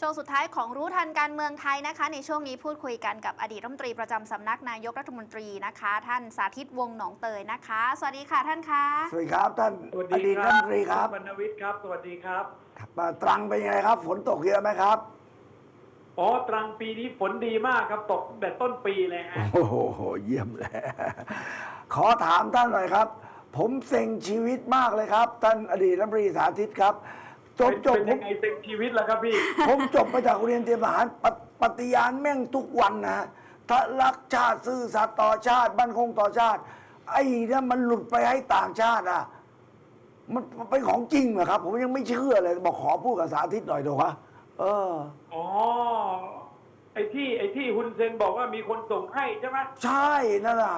ช่วงสุดท้ายของรู้ทันการเมืองไทยนะคะ ในช่วงนี้พูดคุยกันกับอดีตรัฐมนตรีประจำสำนักนายกรัฐมนตรีนะคะ ท่านสาธิตวงศ์หนองเตยนะคะ สวัสดีค่ะท่านคะสวัสดีครับท่านสวัสอดีดีตครัรัฐบมนตรีครับณบรรณวิทย์ครับ สวัสดีครับครับมาตรังเป็นยังไงครับ ฝนตกเยอะไหมครับอ๋อตรังปีนี้ฝนดีมากครับตกตั้งแต่ต้นปีเลยฮะโอ้โหเยี่ยมเลยขอถามท่านหน่อยครับ ผมเซ็งชีวิตมากเลยครับ ท่านอดีตรัฐมนตรีสาธิตครับ จบเป็นจบเป็นผยัมงไงเต็มชีวิตแล้วครับพี่ ผมจบมาจากโรงเรียนเตรียมทหารปฏปฏิญาณแม่งทุกวันนะถ้ารักชาติซื่อสัตย์ต่อชาติบ้านคงต่อชาติ ไอ้เนี่ยมันหลุดไปให้ต่างชาติอะ มันมันเป็นของจริงเหรอครับ ผมยังไม่เชื่อเลย บอกขอพูดกับสาธิตหน่อยเถอะวะเออ อ๋อ ไอ้ที่ไอ้ที่ฮุนเซนบอกว่ามีคนส่งให้ใช่ไหม ใช่นั่นน่ะ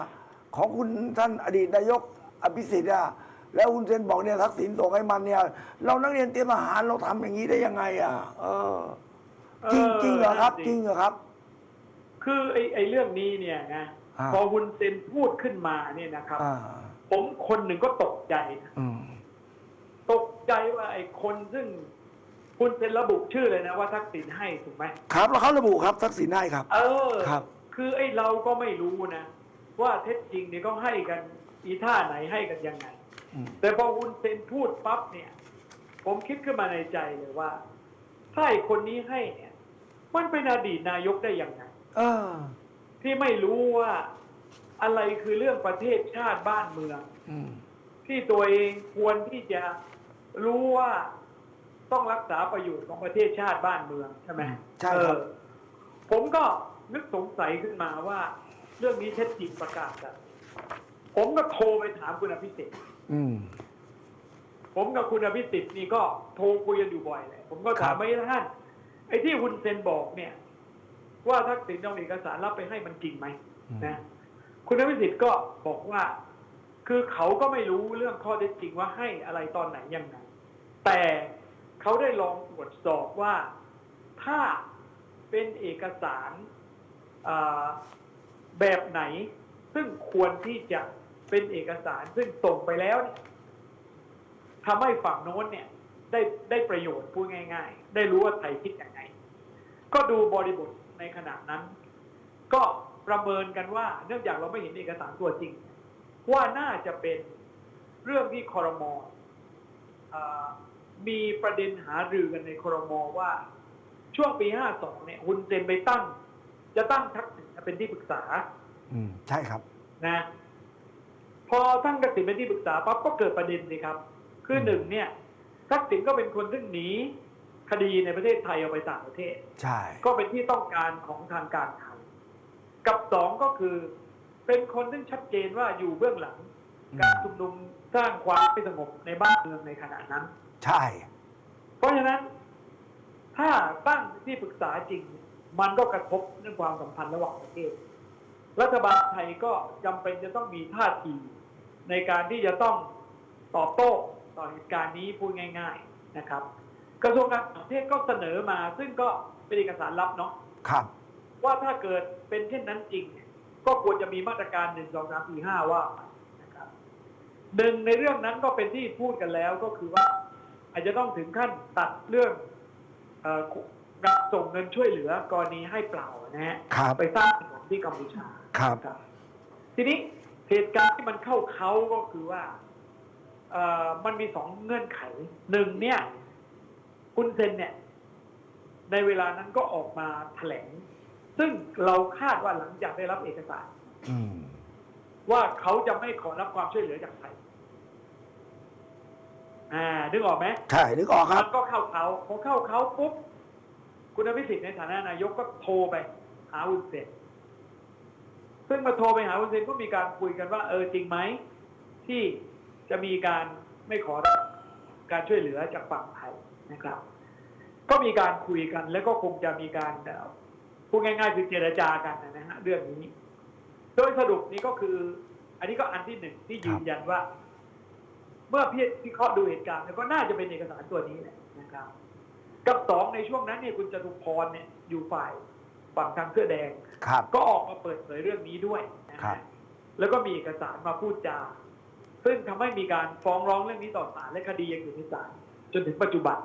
ของคุณท่านอดีตนายกอภิสิทธิ์อะ แล้วคุณเซนบอกเนี่ยทักษิณส่งให้มันเนี่ย เรานักเรียนเตรียมอาหารเราทำอย่างนี้ได้ยังไง อะ เออ จริงจริงเหรอครับ จริงเหรอครับ คือไอ้ไอ้เรื่องนี้เนี่ยนะอ่าพอฮุนเซนพูดขึ้นมาเนี่ยนะครับอ่าผมคนหนึ่งก็ตกใจนะอืมตกใจว่าไอ้คนซึ่งฮุนเซนระบุชื่อเลยนะว่าทักษิณให้ถูกไหมครับแล้วเขาระบุครับทักษิณให้ครับ เออครับ คือไอ้เราก็ไม่รู้นะว่าเท็จจริงเนี่ยก็ให้กันอีท่าไหนให้กันยังไงอืม แต่พอวุนเซนพูดปั๊บเนี่ย ผมคิดขึ้นมาในใจเลยว่า ถ้าไอ้คนนี้ให้เนี่ย มันเป็นอดีตนายกได้ยังไงเออที่ไม่รู้ว่าอะไรคือเรื่องประเทศชาติบ้านเมืองอืมที่ตัวเองควรที่จะรู้ว่าต้องรักษาประโยชน์ของประเทศชาติบ้านเมืองใช่ไหมใช่ครับเออผมก็นึกสงสัยขึ้นมาว่า เรื่องนี้เท็จจริงประกาศกันผมก็โทรไปถามคุณอภิสิทธิ์ อืม ผมกับคุณอภิสิทธิ์นี่ก็โทรคุยกันอยู่บ่อยเลยผมก็ครัถามบไม่ท่านไอ้ที่คุณเซนบอกเนี่ย ว่าทักษิณเอาเอกสารรับไปให้มันจริงไหมนะคุณอภิสิทธิ์ก็บอกว่า คือเขาก็ไม่รู้เรื่องข้อเท็จจริงว่าให้อะไรตอนไหนยังไงแต่เขาได้ลองตรวจสอบว่าถ้าเป็นเอกสารอ่าแบบไหน ซึ่งควรที่จะ เป็นเอกสารซึ่งส่งไปแล้วเนี่ยทำให้ฝั่งโน้นเนี่ย ได้ได้ประโยชน์พูดง่าย ๆ ได้รู้ว่าไทยคิดยังไง ก็ดูบริบทในขณะนั้น ก็ประเมินกันว่า เนื่องจากเราไม่เห็นเอกสารตัวจริง ว่าน่าจะเป็นเรื่องที่คอรมอามีประเด็นหารือกันในคอรมอว่า ช่วงปี 52 เนี่ยฮุนเซนไปตั้ง จะตั้งทักษิณเป็นที่ปรึกษา อืม ใช่ครับ นะ พอตั้งทักษิณเป็นที่ปรึกษาปั๊บก็เกิดประเด็นสิครับ คือหนึ่งเนี่ยทักษิณก็เป็นคนซึ่งหนีคดีในประเทศไทยเอาไปต่างประเทศ ใช่ ก็เป็นที่ต้องการของทางการไทยกับสองก็คือ เป็นคนซึ่งชัดเจนว่าอยู่เบื้องหลัง การชุมนุมสร้างความไม่สงบในบ้านเมืองในขณะนั้น ใช่ เพราะฉะนั้น ถ้าตั้งที่ปรึกษาจริง มันก็กระทบเรื่องความสัมพันธ์ระหว่างประเทศ รัฐบาลไทยก็จำเป็นจะต้องมีท่าที ในการที่จะต้องตอบโต้ต่อเหตุการณ์นี้พูดง่าย ๆนะครับ กระทรวงการต่างประเทศก็เสนอมา ซึ่งก็เป็นเอกสารลับเนาะครับ ว่าถ้าเกิดเป็นเช่นนั้นจริงเนี่ยก็ควรจะมีมาตรการหนึ่งสองสามสี่ห้าว่าไปนะครับหนึ่งในเรื่องนั้นก็เป็นที่พูดกันแล้วก็คือว่า อาจจะต้องถึงขั้นตัดเรื่องเอ่อการส่งเงินช่วยเหลือกรณีให้เปล่านะฮะครับไปสร้างถนนที่กัมพูชาครับครับทีนี้ เหตุการณ์ที่มันเข้าเขาก็คือว่าเอ่อมันมีสองเงื่อนไขหนึ่งเนี่ย คุณเซนเนี่ย ในเวลานั้นก็ออกมาแถลง ซึ่งเราคาดว่าหลังจากได้รับเอกสารอืมว่าเขาจะไม่ขอรับความช่วยเหลือจากไทยอ่านึกออกไหมใช่นึกออกครัมับนก็เข้าเขาพอเข้าเขาปุ๊บคุณอภิสิทธิ์ในฐานะนายกก็โทรไป หาอุนเซน ซึ่งมาโทรไปหาอุนเซนก็มีการคุยกันว่าเออจริงไหมที่จะมีการไม่ขอรับการช่วยเหลือจากฝั่งไทยนะครับ ก็มีการคุยกันแล้วก็คงจะมีการพูดง่ายๆคือเจรจากันนะฮะเรื่องนี้ โดยสรุปนี้ก็คือ อันนี้ก็อันที่หนึ่งที่ยืนยันว่า เมื่อพี่พิเคราะห์ดูเหตุการณ์เนี่ยก็น่าจะเป็นเอกสารตัวนี้แหละนะครับ กับสองในช่วงนั้นเนี่ยคุณจตุพรเนี่ยอยู่ฝ่าย ฝั่งทางเสื้อแดง ครับ ก็ออกมาเปิดเผยเรื่องนี้ด้วยนะฮะครับแล้วก็มีเอกสารมาพูดจา ซึ่งทำให้มีการฟ้องร้องเรื่องนี้ต่อศาลและคดียังอยู่ในศาลจนถึงปัจจุบัน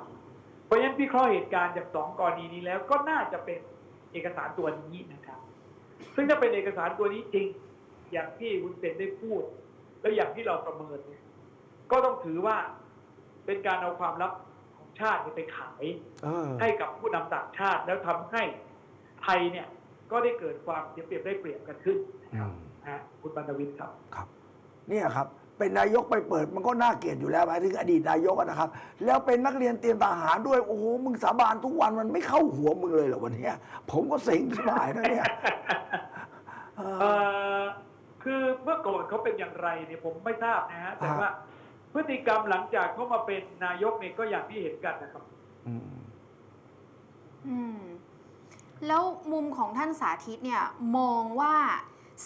เพราะฉะนั้นพิเคราะห์เหตุการณ์จากสองกรณีนี้แล้วก็น่าจะเป็นเอกสารตัวนี้นะครับ ซึ่งถ้าเป็นเอกสารตัวนี้จริง อย่างที่คุณเซนได้พูด แล้วอย่างที่เราประเมินเนี่ยก็ต้องถือว่าเป็นการเอาความลับของชาติเนี่ยไปขาย เออ ให้กับผู้นำต่างชาติแล้วทำให้ ไทยเนี่ยก็ได้เกิดความเสียเปรียบได้เปรียบกันขึ้นนะครับอืมนะฮะคุณบรรณวิทย์ครับครับ เนี่ยครับเป็นนายกไปเปิดมันก็น่าเกลียดอยู่แล้วหมายถึงอดีตนายกอะนะครับ แล้วเป็นนักเรียนเตรียมทหารด้วยโอ้โหมึงสาบานทุกวันมันไม่เข้าหัวมึงเลยเหรอวันเนี้ยผมก็เสียงที่หายนะเนี่ยเอเอ่ออคือเมื่อก่อนเขาเป็นอย่างไรเนี่ยผมไม่ทราบนะฮะแต่ฮะว่าพฤติกรรมหลังจากเขามาเป็นนายกเนี่ยก็อย่างที่เห็นกันนะครับ อืม อืม แล้วมุมของท่านสาธิตเนี่ยมองว่า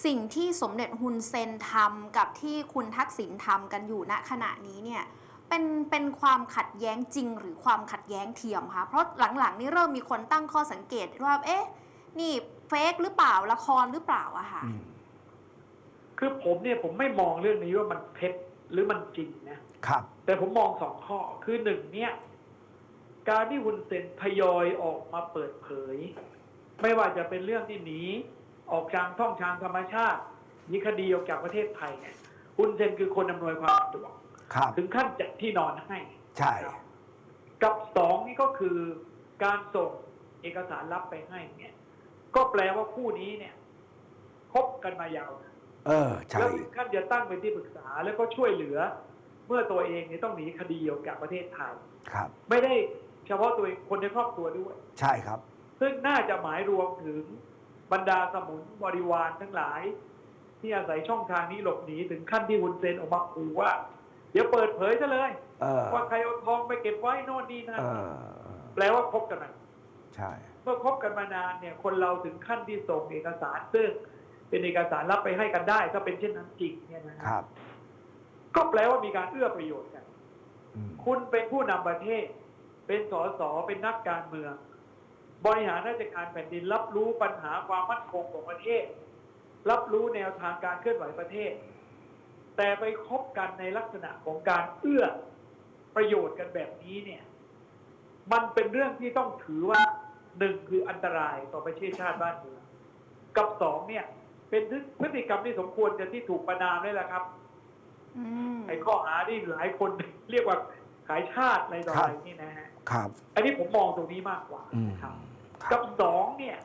สิ่งที่สมเด็จฮุนเซนทำกับที่คุณทักษิณทำกันอยู่ณขณะนี้เนี่ยเป็นเป็นความขัดแย้งจริงหรือความขัดแย้งเทียมคะเพราะหลังๆ นี่เริ่มมีคนตั้งข้อสังเกตว่าเอ๊ะนี่เฟกหรือเปล่าละครหรือเปล่าอะค่ะอืมคือผมเนี่ยผมไม่มองเรื่องนี้ว่ามันเท็จหรือมันจริงนะครับ แต่ผมมองสองข้อคือหนึ่งเนี่ย การที่ฮุนเซนทยอยออกมาเปิดเผย ไม่ว่าจะเป็นเรื่องที่หนีออกทางท่องทางธรรมชาติหนีคดีออกจากประเทศไทยเนี่ยฮุนเซนคือคนอำนวยความสะดวกครับถึงขั้นจัดที่นอนให้ ใช่ กับสองนี่ก็คือการส่งเอกสารลับไปให้เนี่ย ก็แปลว่าคู่นี้เนี่ยคบกันมายาวนานเออใช่แล้วถึงขั้นจะตั้งเป็นที่ปรึกษาแล้วก็ช่วยเหลือ เมื่อตัวเองเนี่ยต้องหนีคดีออกจากประเทศไทย ครับ ไม่ได้เฉพาะตัวเองคนในครอบครัวด้วย ใช่ครับ ซึ่งน่าจะหมายรวมถึงบรรดาสมุนบริวารทั้งหลาย ที่อาศัยช่องทางนี้หลบหนีถึงขั้นที่ฮุนเซนออกมาขู่ว่า เดี๋ยวเปิดเผยซะเลยเออว่าใครเอาทองไปเก็บไว้โน่นนี่นั่นเออแปลว่าคบกันมาใช่ เมื่อคบกันมานานเนี่ย คนเราถึงขั้นที่ส่งเอกสารซึ่งเป็นเอกสารรับไปให้กันได้ ถ้าเป็นเช่นนั้นจริงเนี่ยนะฮะครับ ก็แปลว่ามีการเอื้อประโยชน์กันอืมคุณเป็นผู้นำประเทศ เป็นสสเป็นนักการเมือง บริหารราชการแผ่นดิน รับรู้ปัญหาความมั่นคงของประเทศ รับรู้แนวทางการเคลื่อนไหวประเทศ แต่ไปคบกันในลักษณะของการเอื้อประโยชน์กันแบบนี้เนี่ย มันเป็นเรื่องที่ต้องถือว่าหนึ่งคืออันตรายต่อประเทศชาติบ้านเมืองกับสองเนี่ย เป็นพฤติกรรมที่สมควรจะที่ถูกประนามนี่แหละครับอืมไอ้ข้อหาที่หลายคนเรียกว่าขายชาติอะไรต่ออะไรนี่นะฮะครับ อันนี้ผมมองตรงนี้มากกว่าอืมนะครับครั กับบสองเนี่ย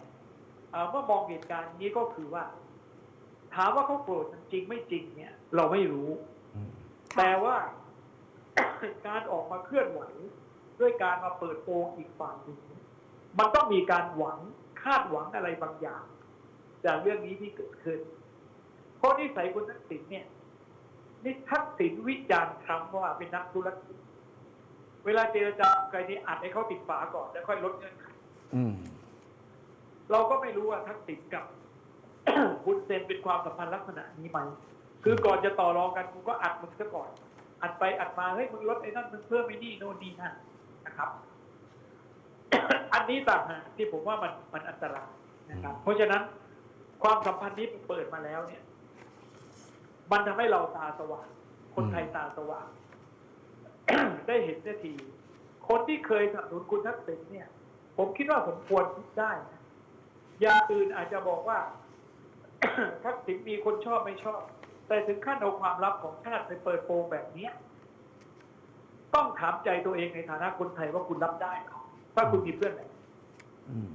เอ่อเมื่อมองเหตุการณ์นี้ก็คือว่า ถามว่าเขาโกรธกันจริงไม่จริงเนี่ย เราไม่รู้อืมค่ะแต่ว่าการออกมาเคลื่อนไหวด้วยการมาเปิดโปงอีกฝั่งหนึ่งมันต้องมีการหวังคาดหวังอะไรบางอย่าง จากเรื่องนี้ที่เกิดขึ้น เพราะนิสัยคุณทักษิณเนี่ยนี่ทักษิณวิจารณ์ทรัมป์ว่าเป็นนักธุรกิจ เวลาเจรจาใครนี่อัดให้เขาติดฝาก่อน แล้วค่อยลดเงื่อนไข อืม เราก็ไม่รู้ว่าทักษิณกับ คุณเซนเป็นความสัมพันธ์ลักษณะนี้ไหมคือก่อนจะต่อรองกันกูก็อัดมึงซะก่อน อัดไปอัดมาเฮ้ยมึงลดไอ้นั่นมึงเพิ่มไอ้นี่โน่นนี่นั่นนะครับ อันนี้ต่างหากที่ผมว่ามันมันอันตรายนะครับ เพราะฉะนั้นความสัมพันธ์นี้เปิดมาแล้วเนี่ย มันทำให้เราตาสว่าง คนไทยตาสว่างได้เห็นได้ที คนที่เคยสนับสนุนคุณทักษิณเนี่ย ผมคิดว่าผมควรคิดได้นะอย่างอื่นอาจจะบอกว่าทักษิณมีคนชอบไม่ชอบ แต่ถึงขั้นเอาความลับของชาติไปเปิดโปงแบบเนี้ยต้องถามใจตัวเองในฐานะคนไทยว่าคุณรับได้เหรอถ้าคุณมีเพื่อนไหนอืม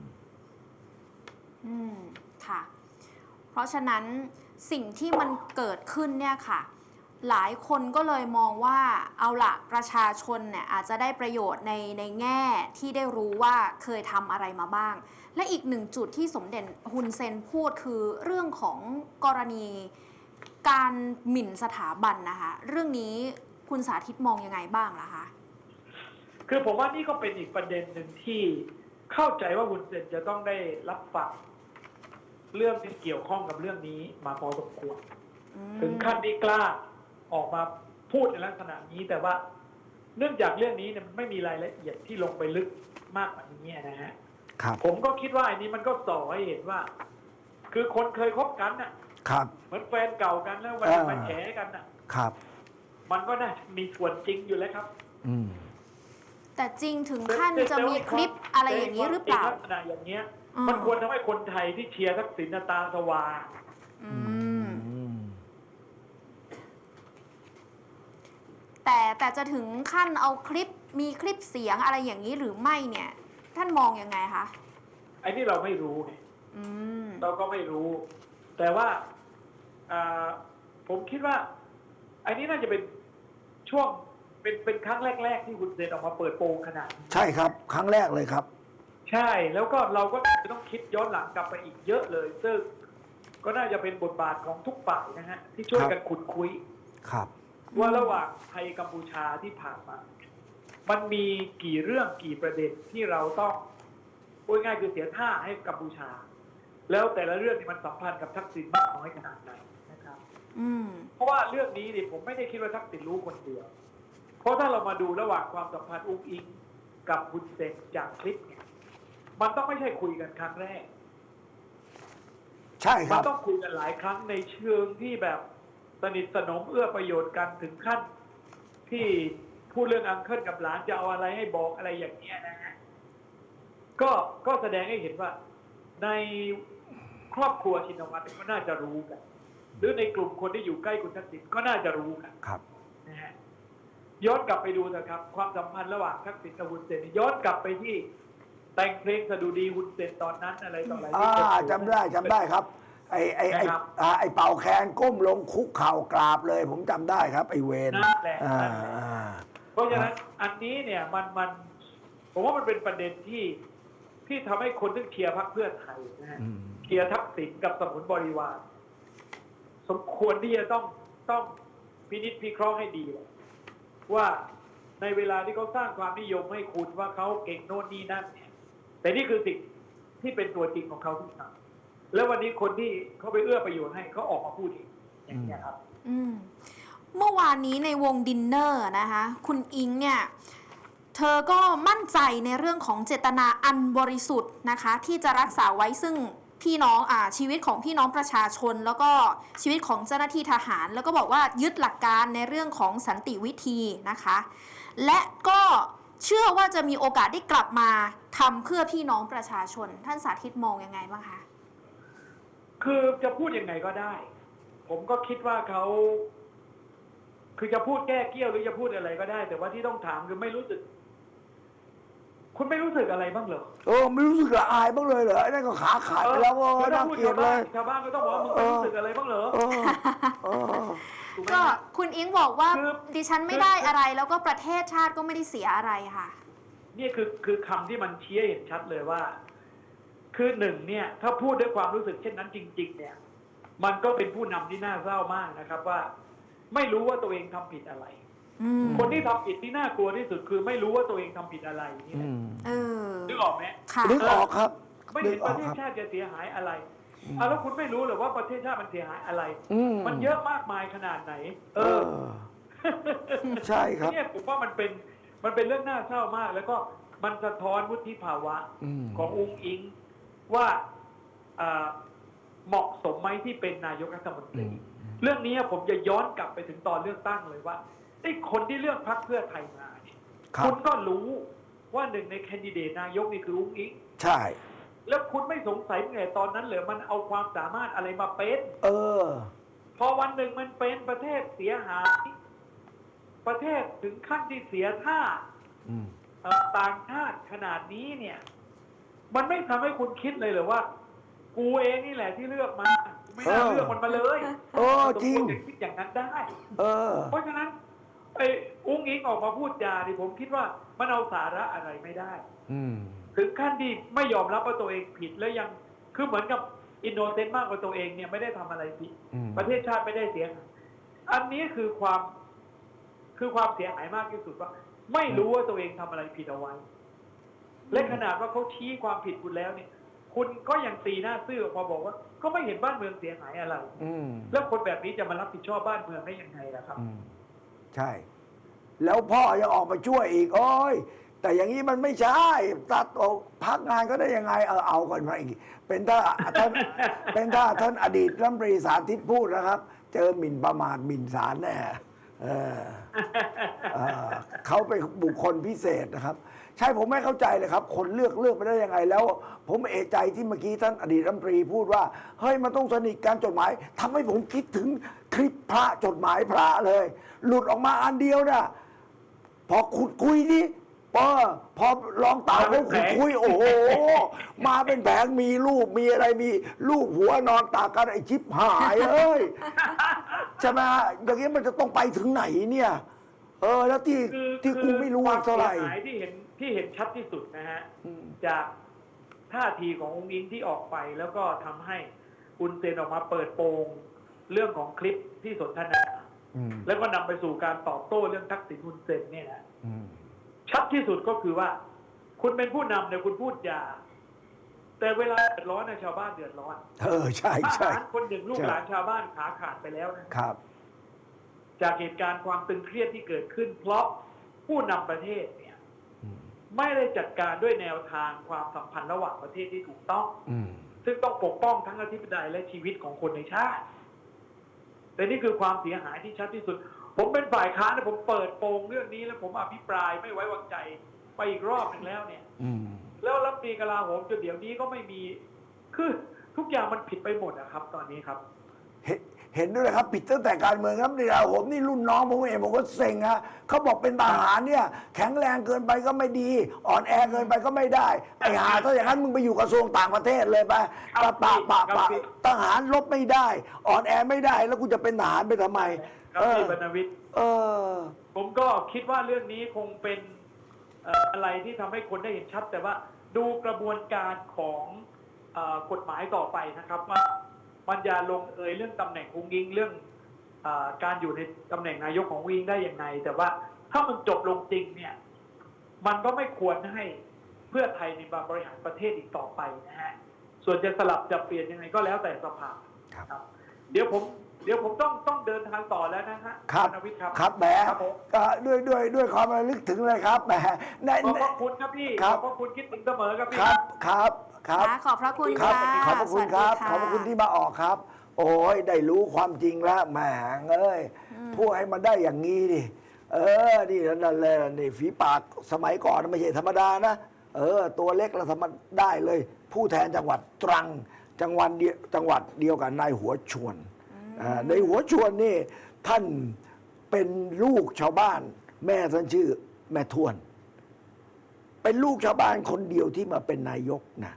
อืม ค่ะ เพราะฉะนั้นสิ่งที่มันเกิดขึ้นเนี่ยค่ะ หลายคนก็เลยมองว่าเอาละประชาชนเนี่ยอาจจะได้ประโยชน์ในในแง่ที่ได้รู้ว่าเคยทำอะไรมาบ้าง และอีกหนึ่งจุดที่สมเด็จฮุนเซนพูดคือเรื่องของกรณีการหมิ่นสถาบันนะคะ เรื่องนี้คุณสาธิตมองยังไงบ้างล่ะคะ คือผมว่านี่ก็เป็นอีกประเด็นหนึ่งที่เข้าใจว่าคุณเซนจะต้องได้รับฟังเรื่องที่เกี่ยวข้องกับเรื่องนี้มาพอสมควรอืมถึงขั้นที่กล้า ออกมาพูดในลักษณะนี้ แต่ว่าเนื่องจากเรื่องนี้เนี่ยมันไม่มีรายละเอียดที่ลงไปลึกมากกว่านี้นะฮะครับ ผมก็คิดว่าอันนี้มันก็ส่อให้เห็นว่า คือคนเคยคบกันน่ะ ครับ เหมือนแฟนเก่ากันแล้ววันอ่ามาแฉกันน่ะ ครับ มันก็น่าจะมีส่วนจริงอยู่แล้วครับ อืม แต่จริงถึงขั้นจะมีคลิปอะไรอย่างนี้หรือเปล่าลักษณะอย่างเงี้ยอืมมันควรทำให้คนไทยที่เชียร์ทักษิณน่ะตาสว่างอืม อืม แต่แต่จะถึงขั้นเอาคลิปมีคลิปเสียงอะไรอย่างนี้หรือไม่เนี่ย ท่านมองยังไงคะไอ้นี่เราไม่รู้ไงอืมเราก็ไม่รู้ แต่ว่าอ่าผมคิดว่าอันนี้น่าจะเป็นช่วงเป็นเป็นครั้งแรก ๆ ที่คุณเซนออกมาเปิดโปงขนาดนี้ใช่ครับ ครั้งแรกเลยครับ ใช่แล้วก็เราก็จะต้องคิดย้อนหลังกลับไปอีกเยอะเลย ซึ่งก็น่าจะเป็นบทบาทของทุกฝ่ายนะฮะที่ช่วยกันขุดคุยครับ ว่าระหว่างไทยกัมพูชาที่ผ่านมา มันมีกี่เรื่องกี่ประเด็นที่เราต้องพูดง่ายคือเสียท่าให้กัมพูชา แล้วแต่ละเรื่องนี่มันสัมพันธ์กับทักษิณมากน้อยขนาดไหนนะครับอืมเพราะว่าเรื่องนี้เนี่ยผมไม่ได้คิดว่าทักษิณรู้คนเดียว เพราะถ้าเรามาดูระหว่างความสัมพันธ์อุ้งอิงกับคุณเซนจากคลิปเนี่ย มันต้องไม่ใช่คุยกันครั้งแรก ใช่คมันรับต้องคุยกันหลายครั้งในเชิงที่แบบ สนิทสนมเอื้อประโยชน์กันถึงขั้น ที่พูดเรื่องอังเคิลกับหลานจะเอาอะไรให้บอกอะไรอย่างเงี้ยนะฮะก็ก็แสดงให้เห็นว่า ในครอบครัวชินวัตรก็น่าจะรู้กัน หรือในกลุ่มคนที่อยู่ใกล้คุณทักษิณก็น่าจะรู้กันครับนะฮะย้อนกลับไปดูนะครับ ความสัมพันธ์ระหว่างทักษิณกับฮุนเซนย้อนกลับไปที่แต่งเพลงสะดุดีฮุนเซนตอนนั้นอะไรต่ออะไรอ่าที่เป็นจำได้จำได้ครับ ไอไอไอนะครับอ่าไอเป่าแคนก้มลงคุกเข่ากราบเลย ผมจำได้ครับ ไอเวนนั่นแหละอ่านั่นแหละ อ่า เพราะฉะนั้นอันนี้เนี่ยมันมันผมว่ามันเป็นประเด็นที่ที่ทำให้คนที่เชียร์พรรคเพื่อไทยนะฮะอืม เชียร์ทักษิณกับสมุนบริวาร สมควรที่จะต้องต้องพินิจพิเคราะห์ให้ดีเลยว่าในเวลาที่เขาสร้างความนิยมให้คุณว่าเขาเก่งโน่นนี่นั่นเนี่ยแต่นี่คือสิ่งที่เป็นตัวจริงของเขาที่ทำ แล้ววันนี้คนที่เขาไปเอื้อประโยชน์ให้เขาออกมาพูดเองอย่างนี้ยครับอืมเมื่อวานนี้ในวงดินเนอร์นะคะ คุณอิงเนี่ย เธอก็มั่นใจในเรื่องของเจตนาอันบริสุทธิ์นะคะ ที่จะรักษาไว้ซึ่งพี่น้องอ่าชีวิตของพี่น้องประชาชน แล้วก็ชีวิตของเจ้าหน้าที่ทหาร แล้วก็บอกว่ายึดหลักการในเรื่องของสันติวิธีนะคะ และก็เชื่อว่าจะมีโอกาสได้กลับมาทำเพื่อพี่น้องประชาชน ท่านสาธิตมองยังไงบ้างคะ คือจะพูดยังไงก็ได้ ผมก็คิดว่าเขาคือจะพูดแก้เกี้ยวหรือจะพูดอะไรก็ได้ แต่ว่าที่ต้องถามคือไม่รู้สึก คุณไม่รู้สึกอะไรบ้างเหรอเออไม่รู้สึกละอายบ้างเลยเหรอไอ้นั่นก็ขาขาดไปแล้วว่าออน่าพูดเกลียดเลยชาวบ้านชาวบ้านก็ต้องบอกว่ามึงไม่รู้สึกอะไรบ้างเหรอเออเออถูกไหมก็ฮะ คุณอิงบอกว่าคือ ดิฉันไม่ได้อะไร แล้วก็ประเทศชาติก็ไม่ได้เสียอะไรค่ะนี่คือคือคำที่มันชี้ให้เห็นชัดเลยว่า คือหนึ่งเนี่ยถ้าพูดด้วยความรู้สึกเช่นนั้นจริง ๆ เนี่ย มันก็เป็นผู้นำที่น่าเศร้ามากนะครับว่า ไม่รู้ว่าตัวเองทำผิดอะไรอืมคนที่ทำผิดที่น่ากลัวที่สุดคือไม่รู้ว่าตัวเองทำผิดอะไรนี่อืแหละมเออนึกออกไหมค่ะนึกออกครับ ไม่นึเห็กนอปอระกเทศครับชาติจะเสียหายอะไรอืมอะแล้วคุณไม่รู้เหรือว่าประเทศชาติมันเสียหายอะไรอืมมันเยอะมากมายขนาดไหนเอเอออ ใช่ครับเนี่ยผมว่ามันเป็นมันเป็นเรื่องน่าเศร้ามาก แล้วก็มันสะท้อนวุฒิภาวะอืมขององค์อิง ว่าอ่าเหมาะสมไหมที่เป็นนายกรัฐมนตอืรีมเรื่องนี้ผมจะย้อนกลับไปถึงตอนเลือกตั้งเลยว่าไอ้คนที่เลือกพรรคเพื่อไทยมาเนี่ยครับคุณก็รู้ว่าหนึ่งในแคนดิเดตนายกนี่คืออุ้งอิงใช่ แล้วคุณไม่สงสัยไงตอนนั้นเลยมันเอาความสามารถอะไรมาเป็น เออ พอวันหนึ่งมันเป็นประเทศเสียหาย ประเทศถึงขั้นที่เสียท่าอืมเอ่อต่างชาติขนาดนี้เนี่ย มันไม่ทำให้คุณคิดเลยเหรือว่า กูเองนี่แหละที่เลือกมากูไม่น่าเออเลือกมันมาเลยเออจริง สมควจะคิดอย่างนั้นได้ เออ เพราะฉะนั้นไอ้อุ้งอิงออกมาพูดจาดิผมคิดว่ามันเอาสาระอะไรไม่ได้ อืม ถึงขั้นที่ไม่ยอมรับว่าตัวเองผิดแล้วยังคือเหมือนกับอินโนเซนต์มากกว่าตัวเองเนี่ยไม่ได้ทำอะไรผิด อืม ประเทศชาติไม่ได้เสียหายอันนี้คือความ คือความเสียหายมากที่สุดว่า ไม่รู้ว่าตัวเองทำอะไรผิดเอาไว้ และขนาดว่าเขาชี้ความผิดคุณแล้วเนี่ย คุณก็ยังตีหน้าซื่อออกมาบอกว่า ก็ไม่เห็นบ้านเมืองเสียหายอะไรอืมแล้วคนแบบนี้จะมารับผิดชอบบ้านเมืองได้ยังไงล่ะครับอืมใช่ แล้วพ่อยังออกมาช่วยอีก โอ้ยแต่อย่างนี้มันไม่ใช่ ตัดออกพักงานก็ได้ยังไงเออเอากันมาอีก เป็นถ้าท่านเป็นถ้าท่านอดีตรัฐมนตรีสาธิตพูดนะครับ เจอหมิ่นประมาทหมิ่นศาลแน่เออเอ่อเขาเป็นบุคคลพิเศษนะครับ ใช่ผมไม่เข้าใจเลยครับ คนเลือกเลือกไปได้ยังไง แล้วผมเอะใจที่เมื่อกี้ท่านอดีตรัฐมนตรีพูดว่า เฮ้ยมันต้องสนิทการจดหมายทำให้ผมคิดถึงคลิปพระจดหมายพระเลย หลุดออกมาอันเดียวน่ะพอขุดคุยดิพอพอลองตามเขาขุดคุยโอ้โห มาเป็นแผงมีรูปมีอะไรมีรูปหัวนอนตากกันไอชิปหายเอ้ยใช่ไหมฮะอย่างนี้มันจะต้องไปถึงไหนเนี่ย เออแล้วที่คือที่กูไม่รู้ควาเท่าไหร่สียหายที่เห็น ที่เห็นชัดที่สุดนะฮะอืมจากท่าทีขององค์อิงที่ออกไปแล้วก็ทำให้คุณเซนออกมาเปิดโปงเรื่องของคลิปที่สนทนาอืมแล้วก็นำไปสู่การตอบโต้เรื่องทักษิณคุณเซนเนี่ยนะอืมชัดที่สุดก็คือว่า คุณเป็นผู้นำเนี่ยคุณพูดจาแต่เวลาเดือดร้อนนะชาวบ้านเดือดร้อน เออใช่ทใช่หารคนหนึ่งลูกใช่หลานชาวบ้านขาขาดไปแล้วนะครับ จากเหตุการณ์ความตึงเครียดที่เกิดขึ้น เพราะผู้นำประเทศเนี่ยอืม ไม่ได้จัดการด้วยแนวทางความสัมพันธ์ระหว่างประเทศที่ถูกต้อง อืม ซึ่งต้องปกป้องทั้งอธิปไตยและชีวิตของคนในชาติ แต่นี่คือความเสียหายที่ชัดที่สุด ผมเป็นฝ่ายค้านนะผมเปิดโปงเรื่องนี้ แล้วผมอภิปรายไม่ไว้วางใจไปอีกรอบหนึ่งแล้วเนี่ย อืม แล้วรัฐมนตรีกลาโหมจนเดี๋ยวนี้ก็ไม่มี คือทุกอย่างมันผิดไปหมดนะครับ ตอนนี้ครับ เห็นเห็นด้วยนะครับ ผิดตั้งแต่การเมืองครับนี่เราผมนี่รุ่นน้องผมเองผมก็เซ็งฮะเขาบอกเป็นทหารเนี่ยแข็งแรงเกินไปก็ไม่ดี อ่อนแอเกินไปก็ไม่ได้ไอ้หาถ้าอย่างนั้นมึงไปอยู่กระทรวงต่างประเทศเลยไปครัปะบปะปะครัปะบพี่ทหารลบไม่ได้ อ่อนแอไม่ได้แล้วกูจะเป็นทหารไปทำไมครับเออพี่บรรณวิทย์เออ ผมก็คิดว่าเรื่องนี้คงเป็นเอ่ออะไรที่ทำให้คนได้เห็นชัด แต่ว่าดูกระบวนการของเออกฎหมายต่อไปนะครับว่า มันจะลงเอยเรื่องตำแหน่งคุงยิงเรื่องเออการอยู่ในตำแหน่งนายกของวิงได้ยังไงแต่ว่าถ้ามันจบลงจริงเนี่ย มันก็ไม่ควรให้เพื่อไทยในมาบริหารประเทศอีกต่อไปนะฮะส่วนจะสลับจะเปลี่ยนยังไงก็แล้วแต่สภาครับครับเดี๋ยวผมเดี๋ยวผมต้องต้องเดินทางต่อแล้วนะฮะครับณวิทย์ครับครับแหมครับผมก็ด้วยด้วยด้วยความระลึกถึงเลยครับแหมในขอบพระคุณครับพี่คขรับอบพระคุณคิดถึงเสมอครับพี่ครับครับ ครับนะขอบพระคุณครับค่ะขอบพระคุณครับ สวัสดีขอบพระคุณที่มาออกครับ โอ้ยได้รู้ความจริงแล้วแหมเอ้ยพูดให้มันได้อย่างนี้ดิเออนี่นั่นเลยนี่ฝีปากสมัยก่อนไม่ใช่ธรรมดานะเออ ตัวเล็กเราทำมันได้เลย ผู้แทนจังหวัดตรังจังหวัดเดียวจังหวัดเดียวกับนายหัวชวนอ่าในหัวชวนนี่ท่านเป็นลูกชาวบ้าน แม่ท่านชื่อแม่ทวน เป็นลูกชาวบ้านคนเดียวที่มาเป็นนายกนะ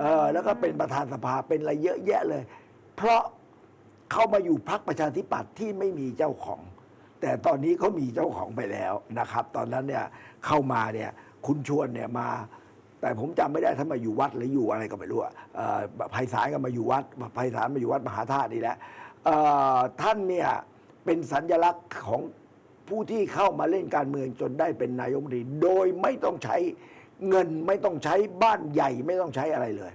เออแล้วก็เป็นประธานสภาเป็นอะไรเยอะแยะเลย เพราะเข้ามาอยู่พรรคประชาธิปัตย์ที่ไม่มีเจ้าของ แต่ตอนนี้เขามีเจ้าของไปแล้วนะครับ ตอนนั้นเนี่ยเข้ามาเนี่ยคุณชวนเนี่ยมา แต่ผมจำไม่ได้ถ้ามาอยู่วัดหรืออยู่อะไรก็ไม่รู้อะเอ่อไพศาลก็มาอยู่วัดไพศาลมาอยู่วัดมหาธาตุนี่แหละท่านเนี่ยเป็นสัญลักษณ์ของผู้ที่เข้ามาเล่นการเมืองจนได้เป็นนายกรัฐมนตรีโดยไม่ต้องใช้ เงินไม่ต้องใช้บ้านใหญ่ไม่ต้องใช้อะไรเลย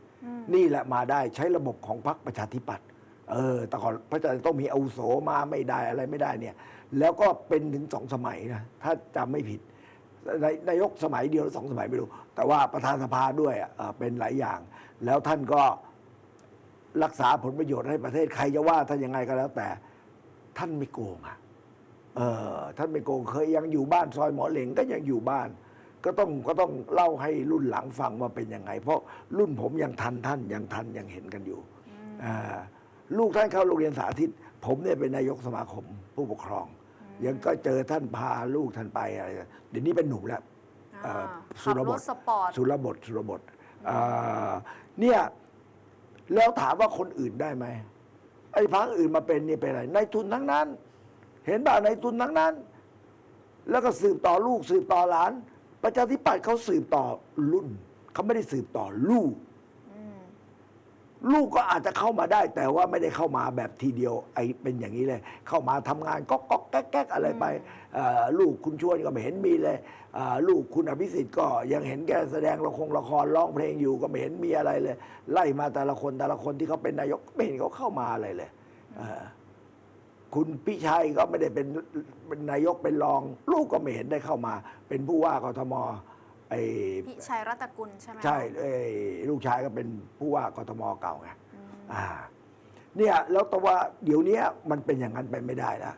นี่แหละมาได้ใช้ระบบของพรรคประชาธิปัตย์เออแต่ก่อนพระอาจารย์ต้องมีอาวุโสมาไม่ได้อะไรไม่ได้เนี่ย แล้วก็เป็นถึงสองสมัยนะถ้าจำไม่ผิดนายนายกสมัยเดียวหรือสองสมัยไม่รู้ แต่ว่าประธานสภาด้วยอะเอ่อเป็นหลายอย่าง แล้วท่านก็รักษาผลประโยชน์ให้ประเทศใครจะว่าท่านยังไงก็แล้วแต่ ท่านไม่โกงอะเออท่านไม่โกงเคยยังอยู่บ้านซอยหมอเหลงก็ยังอยู่บ้าน ก็ต้องก็ต้องเล่าให้รุ่นหลังฟังว่าเป็นยังไง เพราะรุ่นผมยังทันท่านยังทันยังเห็นกันอยู่อ่าลูกท่านเข้าโรงเรียนสาธิต ผมเนี่ยเป็นนายกสมาคมผู้ปกครอง ยังก็เจอท่านพาลูกท่านไปอะไรเดี๋ยวนี้เป็นหนุ่มแล้วเอ่อขับสุรรบถทสปอร์ตสุรบทสุรบทอ่าเนี่ยแล้วถามว่าคนอื่นได้ไหมไอ้พักอื่นมาเป็นนี่เป็นอะไรในายทุนทั้งนั้น เห็นป่ะในายทุนทั้งนั้น แล้วก็สืบต่อลูกสืบต่อหลาน ประชาธิปัตย์เขาสืบต่อรุ่นเขาไม่ได้สืบต่อลูกลูกก็อาจจะเข้ามาได้ แต่ว่าไม่ได้เข้ามาแบบทีเดียว ไอ้เป็นอย่างนี้เลย เข้ามาทำงานก็ก็แก๊กแก๊กอะไรไปเอ่อลูกคุณชวนก็ไม่เห็นมีเลยเอ่อลูกคุณอภิสิทธิ์ก็ยังเห็นแกแสดงละครละครร้องเพลงอยู่ก็ไม่เห็นมีอะไรเลย ไล่มาแต่ละคนแต่ละคนที่เขาเป็นนายกไม่เห็นเขาเข้ามาอะไรเลยเอ่อ คุณพิชัยก็ไม่ได้เป็นเป็นนายกเป็นรอง ลูกก็ไม่เห็นได้เข้ามา เป็นผู้ว่ากทมไอ้พิชัยรัตกุลใช่ไหมใช่เอ้ยลูกชายก็เป็นผู้ว่ากทมเก่าไงอ่า เนี่ยแล้วแต่ว่าเดี๋ยวนี้มันเป็นอย่างนั้นไปไม่ได้นะ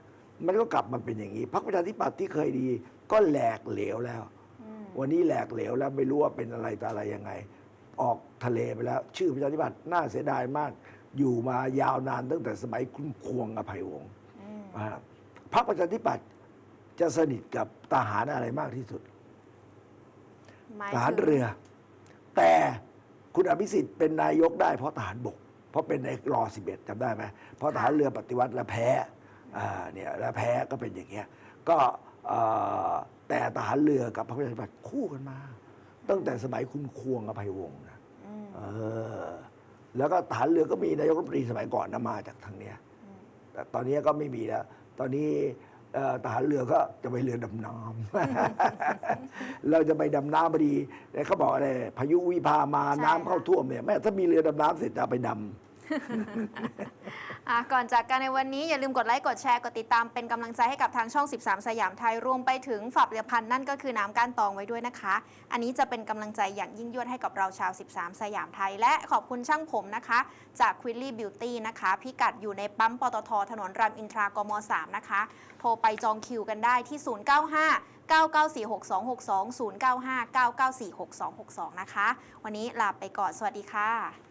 มันก็กลับมาเป็นอย่างนี้พรรคประชาธิปัตย์ที่เคยดี ก็แหลกเหลวแล้วอืมวันนี้แหลกเหลวแล้วไม่รู้ว่าเป็นอะไรต่ออะไรยังไง ออกทะเลไปแล้ว ชื่อประชาธิปัตย์น่าเสียดายมาก อยู่มายาวนานตั้งแต่สมัยคุณควงอภัยวงศ์อืมอ่า พรรคประชาธิปัตย์จะสนิทกับทหารอะไรมากที่สุดหมายทหารถึงเรือ แต่คุณอภิสิทธิ์เป็นนายกได้เพราะทหารบก เพราะเป็นในรอสิบเอ็ดจำได้ไหมเพราะทหารเรือปฏิวัติแล้วแพ้อ่าเนี่ยแล้วแพ้ก็เป็นอย่างเงี้ยก็เอ่อแต่ทหารเรือกับพรรคประชาธิปัตย์คู่กันมา ตั้งแต่สมัยคุณควงอภัยวงศ์นะอืมเออแล้วก็ทหารเรือก็มีนายกรัฐมนตรีสมัยก่อนนะมาจากทางเนี้ยอืม แต่ตอนนี้ก็ไม่มีแล้ว ตอนนี้ทหารเรือก็จะไปเรือดำน้ำเราจะไปดำน้ำพอดีแต่เขาบอกอะไรพายุวิพามาน้ำเข้าท่วมเนี่ยแม่ถ้ามีเรือดำน้ำเสร็จจะไปดำ อะก่อนจากกันในวันนี้อย่าลืมกดไลค์ กดแชร์ กดติดตามเป็นกำลังใจให้กับทางช่อง 13 สยามไทย รวมไปถึงฝากผลิตภัณฑ์นั่นก็คือน้ำก้านตองไว้ด้วยนะคะ อันนี้จะเป็นกำลังใจอย่างยิ่งยวดให้กับเราชาว 13 สยามไทย และขอบคุณช่างผมนะคะ จาก q u i l l y Beauty นะคะ พิกัดอยู่ในปั๊มปตทถนนรามอินทรากม 3 นะคะ โทรไปจองคิวกันได้ที่ 095 9946262 095 9946262 นะคะ วันนี้ลาไปก่อนสวัสดีค่ะ